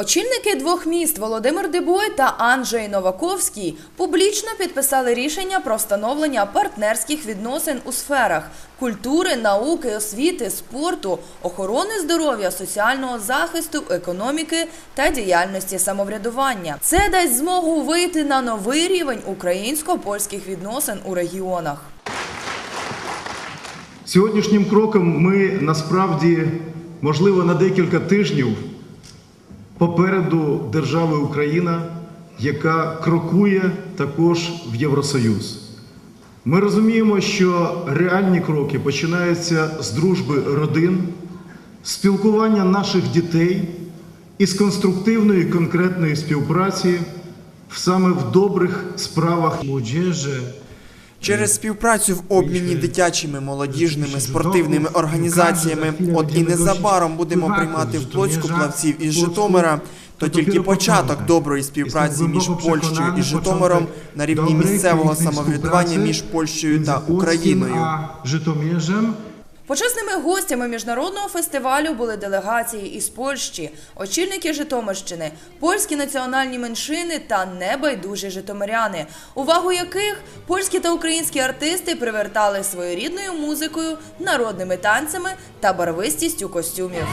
Очільники двох міст Володимир Дебой та Анджей Новаковський публічно підписали рішення про встановлення партнерських відносин у сферах культури, науки, освіти, спорту, охорони здоров'я, соціального захисту, економіки та діяльності самоврядування. Це дасть змогу вийти на новий рівень українсько-польських відносин у регіонах. Сьогоднішнім кроком ми насправді, можливо, на декілька тижнів попереду держави Україна, яка крокує також в Євросоюз. Ми розуміємо, що реальні кроки починаються з дружби родин, спілкування наших дітей і з конструктивної конкретної співпраці саме в добрих справах młodzieży, Через співпрацю в обміні дитячими, молодіжними, спортивними організаціями, от і незабаром будемо приймати в Плоцьку плавців із Житомира. То тільки початок доброї співпраці між Польщею і Житомиром на рівні місцевого самоврядування між Польщею та Україною. Почесними гостями міжнародного фестивалю були делегації із Польщі, очільники Житомирщини, польські національні меншини та небайдужі житомиряни, увагу яких польські та українські артисти привертали своєрідною музикою, народними танцями та барвистістю костюмів.